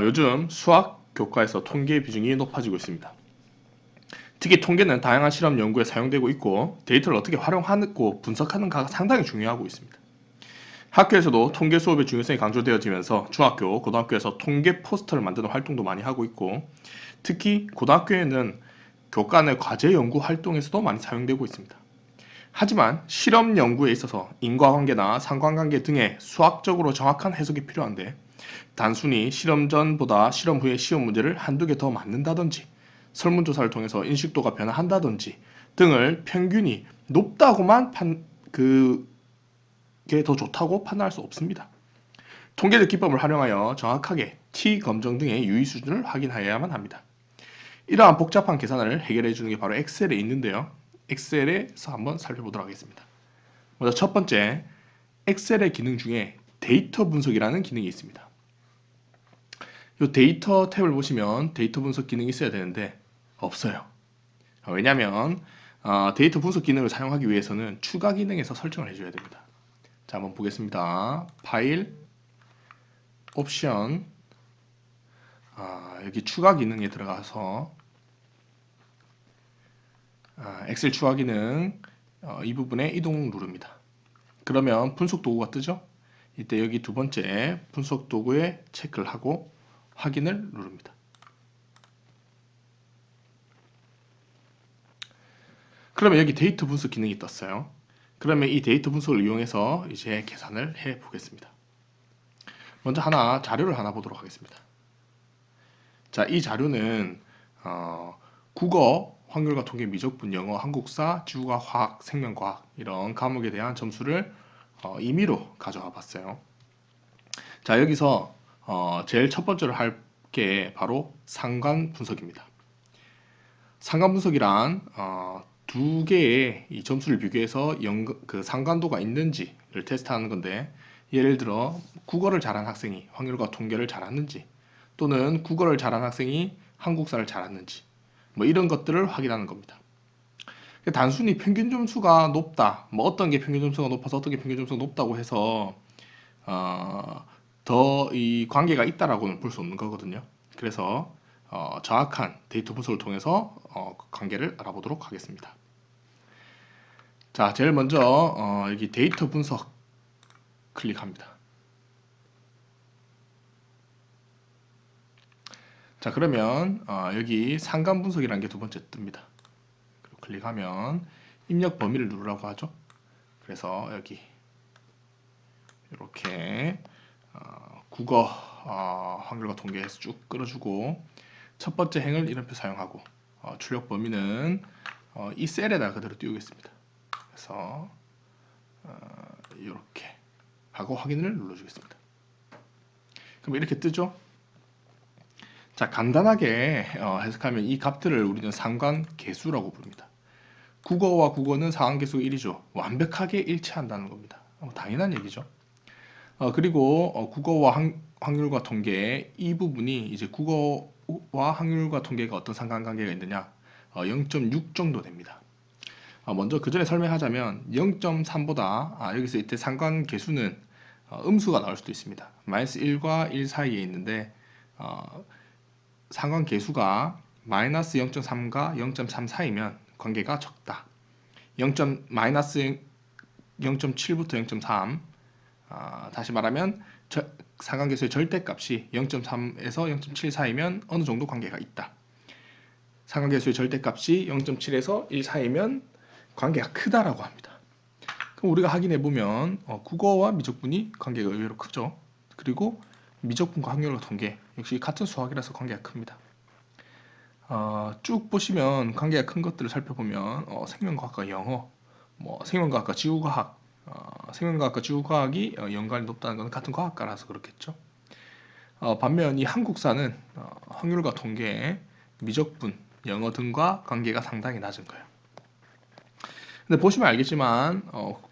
요즘 수학 교과에서 통계 비중이 높아지고 있습니다. 특히 통계는 다양한 실험 연구에 사용되고 있고 데이터를 어떻게 활용하고 분석하는가가 상당히 중요하고 있습니다. 학교에서도 통계 수업의 중요성이 강조되어지면서 중학교, 고등학교에서 통계 포스터를 만드는 활동도 많이 하고 있고 특히 고등학교에는 교과 내 과제 연구 활동에서도 많이 사용되고 있습니다. 하지만 실험 연구에 있어서 인과관계나 상관관계 등의 수학적으로 정확한 해석이 필요한데 단순히 실험 전보다 실험 후에 시험 문제를 한두 개 더 맞는다든지 설문조사를 통해서 인식도가 변화한다든지 등을 평균이 높다고만 판, 그 게 더 좋다고 판단할 수 없습니다. 통계적 기법을 활용하여 정확하게 T 검정 등의 유의 수준을 확인하여야만 합니다. 이러한 복잡한 계산을 해결해 주는 게 바로 엑셀에 있는데요. 엑셀에서 한번 살펴보도록 하겠습니다. 먼저 첫 번째, 엑셀의 기능 중에 데이터 분석이라는 기능이 있습니다. 이 데이터 탭을 보시면 데이터 분석 기능이 있어야 되는데 없어요. 왜냐하면 어, 데이터 분석 기능을 사용하기 위해서는 추가 기능에서 설정을 해줘야 됩니다. 자, 한번 보겠습니다. 파일, 옵션, 아, 여기 추가 기능에 들어가서 아, 엑셀 추가 기능 어, 이 부분에 이동 누릅니다. 그러면 분석 도구가 뜨죠? 이때 여기 두 번째 분석 도구에 체크를 하고 확인을 누릅니다. 그러면 여기 데이터 분석 기능이 떴어요. 그러면 이 데이터 분석을 이용해서 이제 계산을 해 보겠습니다. 먼저 하나 자료를 하나 보도록 하겠습니다. 자, 이 자료는 어, 국어, 확률과 통계, 미적분, 영어, 한국사, 지구과 화학, 생명과학 이런 과목에 대한 점수를 어, 임의로 가져와 봤어요. 자, 여기서 어, 제일 첫 번째로 할 게 바로 상관 분석입니다. 상관 분석이란 어, 두 개의 이 점수를 비교해서 연, 그 상관도가 있는지를 테스트하는 건데 예를 들어 국어를 잘한 학생이 확률과 통계를 잘하는지 또는 국어를 잘한 학생이 한국사를 잘하는지 뭐 이런 것들을 확인하는 겁니다. 단순히 평균 점수가 높다, 뭐 어떤 게 평균 점수가 높아서 어떤 게 평균 점수가 높다고 해서 어, 더 이 관계가 있다라고는 볼 수 없는 거거든요. 그래서 어, 정확한 데이터 분석을 통해서 어, 그 관계를 알아보도록 하겠습니다. 자, 제일 먼저 어, 여기 데이터 분석 클릭합니다. 자, 그러면 어, 여기 상관 분석이라는 게 두 번째 뜹니다. 클릭하면 입력 범위를 누르라고 하죠. 그래서 여기 이렇게 어, 국어 어, 확률과 통계에서 쭉 끌어주고 첫 번째 행을 이름표 사용하고 어, 출력 범위는 어, 이 셀에다 그대로 띄우겠습니다. 그래서 이렇게 어, 하고 확인을 눌러주겠습니다. 그럼 이렇게 뜨죠? 자 간단하게 어, 해석하면 이 값들을 우리는 상관 계수라고 부릅니다. 국어와 국어는 상관계수가 1이죠. 완벽하게 일치한다는 겁니다. 당연한 얘기죠. 어, 그리고 어, 국어와 항, 확률과 통계 이 부분이 이제 국어와 확률과 통계가 어떤 상관관계가 있느냐 어, 0.6 정도 됩니다. 어, 먼저 그 전에 설명하자면 0.3보다 아, 여기서 이때 상관 계수는 어, 음수가 나올 수도 있습니다. 마이너스 1과 1 사이에 있는데 어, 상관 계수가 마이너스 0.3과 0.3 사이면 관계가 적다. 0. 마이너스 0.7부터 0.3 아, 다시 말하면 저, 상관계수의 절대값이 0.3에서 0.7 사이면 어느 정도 관계가 있다. 상관계수의 절대값이 0.7에서 1 사이면 관계가 크다라고 합니다. 그럼 우리가 확인해 보면 어, 국어와 미적분이 관계가 의외로 크죠. 그리고 미적분과 확률과 통계 역시 같은 수학이라서 관계가 큽니다. 어, 쭉 보시면 관계가 큰 것들을 살펴보면 어, 생명과학과 영어, 뭐 생명과학과 지구과학, 어, 생명과학과 지구과학이 어, 연관이 높다는 것은 같은 과학과라서 그렇겠죠. 어, 반면 이 한국사는 어, 확률과 통계, 미적분, 영어 등과 관계가 상당히 낮은 거예요. 근데 보시면 알겠지만 어,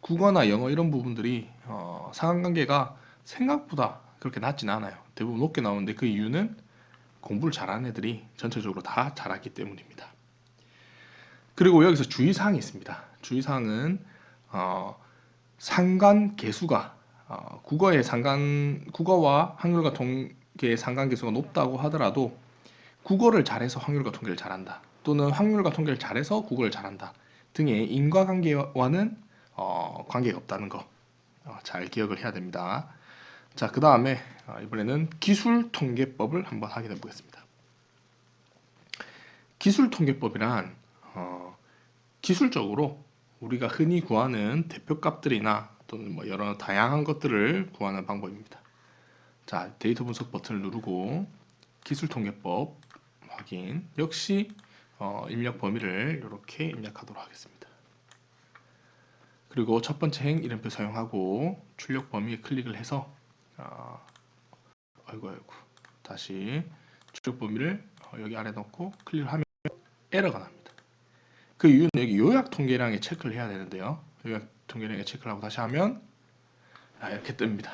국어나 영어 이런 부분들이 어, 상관관계가 생각보다 그렇게 낮지는 않아요. 대부분 높게 나오는데 그 이유는 공부를 잘하는 애들이 전체적으로 다 잘하기 때문입니다. 그리고 여기서 주의사항이 있습니다. 주의사항은 어, 상관 계수가 어, 국어의 상관 국어와 한글과 통의 상관계수가 높다고 하더라도 국어를 잘해서 확률과 통계를 잘한다. 또는 확률과 통계를 잘해서 국어를 잘한다. 등의 인과관계와는 어, 관계가 없다는 거잘 기억을 해야 됩니다. 자, 그 다음에 어, 이번에는 기술통계법을 한번 확인해 보겠습니다. 기술통계법이란 어, 기술적으로 우리가 흔히 구하는 대표값들이나 또는 뭐 여러 다양한 것들을 구하는 방법입니다. 자, 데이터 분석 버튼을 누르고 기술 통계법 확인. 역시 어, 입력 범위를 이렇게 입력하도록 하겠습니다. 그리고 첫 번째 행 이름표 사용하고 출력 범위에 클릭을 해서 어, 아이고 아이고 다시 출력 범위를 어, 여기 아래 넣고 클릭을 하면 에러가 납니다. 그 이유는 여기 요약 통계량에 체크를 해야 되는데요. 요약 통계량에 체크를 하고 다시 하면 아, 이렇게 뜹니다.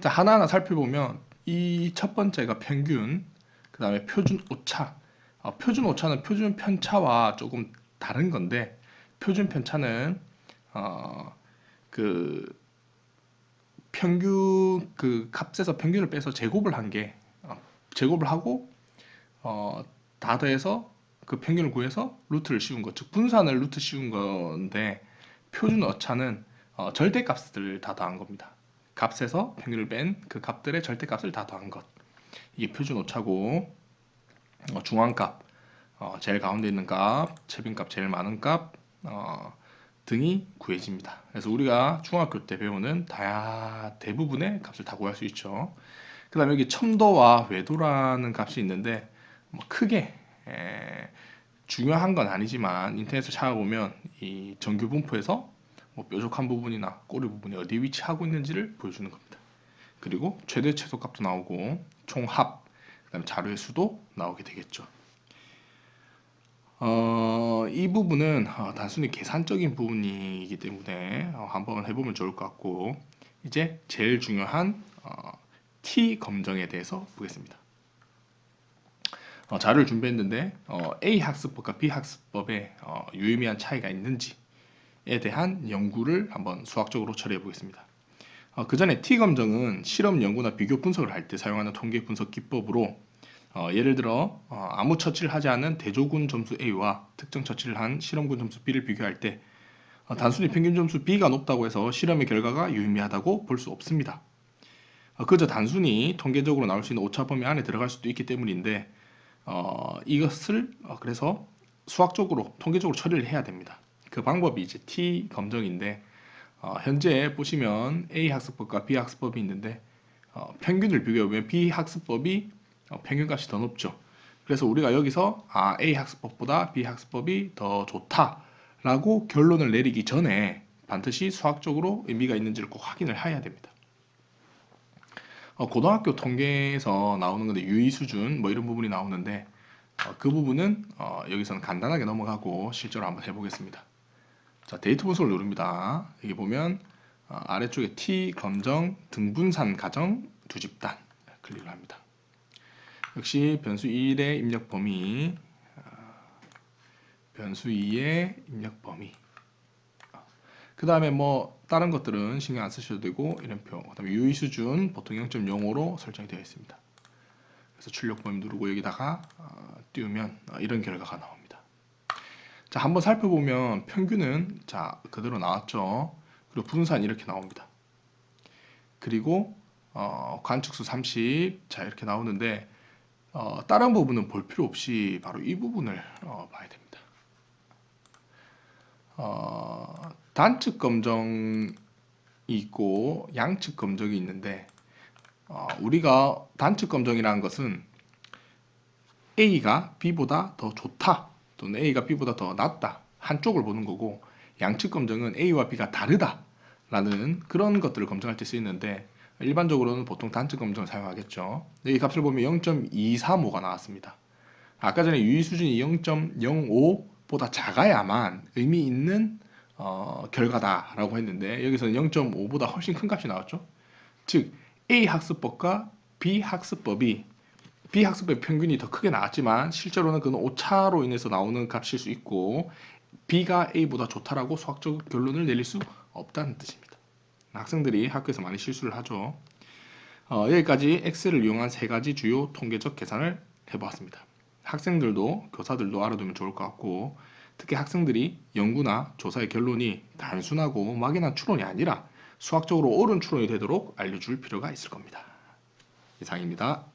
자 하나하나 살펴보면 이 첫 번째가 평균, 그 다음에 표준 오차. 어, 표준 오차는 표준 편차와 조금 다른 건데 표준 편차는 어, 그 평균 그 값에서 평균을 빼서 제곱을 한게 어, 제곱을 하고 어, 다 더해서 그 평균을 구해서 루트를 씌운 것, 즉 분산을 루트 씌운 건데 표준 오차는 어, 절대값들을 다 더한 겁니다. 값에서 평균을 뺀 그 값들의 절대값을 다 더한 것. 이게 표준 오차고 어, 중앙값, 어, 제일 가운데 있는 값, 최빈값 제일 많은 값 어, 등이 구해집니다. 그래서 우리가 중학교 때 배우는 다야 대부분의 값을 다 구할 수 있죠. 그 다음에 여기 첨도와 외도라는 값이 있는데 뭐 크게 에, 중요한 건 아니지만 인터넷에 찾아보면 이 정규 분포에서 뭐 뾰족한 부분이나 꼬리 부분이 어디에 위치하고 있는지를 보여주는 겁니다. 그리고 최대 최소 값도 나오고 총합, 그다음 자료의 수도 나오게 되겠죠. 어, 이 부분은 어, 단순히 계산적인 부분이기 때문에 어, 한번 해보면 좋을 것 같고 이제 제일 중요한 어, T 검정에 대해서 보겠습니다. 어, 자료를 준비했는데 어, A 학습법과 B 학습법에 어, 유의미한 차이가 있는지 에 대한 연구를 한번 수학적으로 처리해 보겠습니다. 어, 그 전에 T 검정은 실험 연구나 비교 분석을 할 때 사용하는 통계 분석 기법으로 어, 예를 들어 어, 아무 처치를 하지 않은 대조군 점수 A와 특정 처치를 한 실험군 점수 B를 비교할 때 어, 단순히 평균 점수 B가 높다고 해서 실험의 결과가 유의미하다고 볼 수 없습니다. 어, 그저 단순히 통계적으로 나올 수 있는 오차 범위 안에 들어갈 수도 있기 때문인데 어, 이것을 어, 그래서 수학적으로 통계적으로 처리를 해야 됩니다. 그 방법이 이제 T 검정인데 어, 현재 보시면 A 학습법과 B 학습법이 있는데 어, 평균을 비교해보면 B 학습법이 어, 평균값이 더 높죠. 그래서 우리가 여기서 아, A 학습법보다 B 학습법이 더 좋다라고 결론을 내리기 전에 반드시 수학적으로 의미가 있는지를 꼭 확인을 해야 됩니다. 어, 고등학교 통계에서 나오는 건데 유의 수준 뭐 이런 부분이 나오는데 어, 그 부분은 어, 여기서는 간단하게 넘어가고 실제로 한번 해보겠습니다. 자, 데이터 분석을 누릅니다. 여기 보면 어, 아래쪽에 T 검정 등분산 가정 두 집단 클릭을 합니다. 역시 변수 1의 입력 범위, 어, 변수 2의 입력 범위. 그 다음에 뭐 다른 것들은 신경 안 쓰셔도 되고 이름표, 그 다음에 유의 수준 보통 0.05로 설정이 되어 있습니다. 그래서 출력 범위 누르고 여기다가 어, 띄우면 어, 이런 결과가 나옵니다. 자, 한번 살펴보면 평균은 자, 그대로 나왔죠. 그리고 분산 이렇게 나옵니다. 그리고 어, 관측수 30, 자 이렇게 나오는데 어, 다른 부분은 볼 필요 없이 바로 이 부분을 어, 봐야 됩니다. 어, 단측 검정이 있고 양측 검정이 있는데 어, 우리가 단측 검정이라는 것은 A가 B보다 더 좋다 또는 A가 B보다 더 낫다 한쪽을 보는 거고 양측 검정은 A와 B가 다르다 라는 그런 것들을 검증할 때 쓰이는데 일반적으로는 보통 단측 검정을 사용하겠죠. 이 값을 보면 0.235가 나왔습니다. 아까 전에 유의 수준이 0.05보다 작아야만 의미 있는 어, 결과다라고 했는데 여기서는 0.5보다 훨씬 큰 값이 나왔죠. 즉 A 학습법과 B 학습법이 B학습의 평균이 더 크게 나왔지만 실제로는 그는 오차로 인해서 나오는 값일 수 있고 B가 A보다 좋다라고 수학적 결론을 내릴 수 없다는 뜻입니다. 학생들이 학교에서 많이 실수를 하죠. 어, 여기까지 엑셀을 이용한 세 가지 주요 통계적 계산을 해보았습니다. 학생들도 교사들도 알아두면 좋을 것 같고 특히 학생들이 연구나 조사의 결론이 단순하고 막연한 추론이 아니라 수학적으로 옳은 추론이 되도록 알려줄 필요가 있을 겁니다. 이상입니다.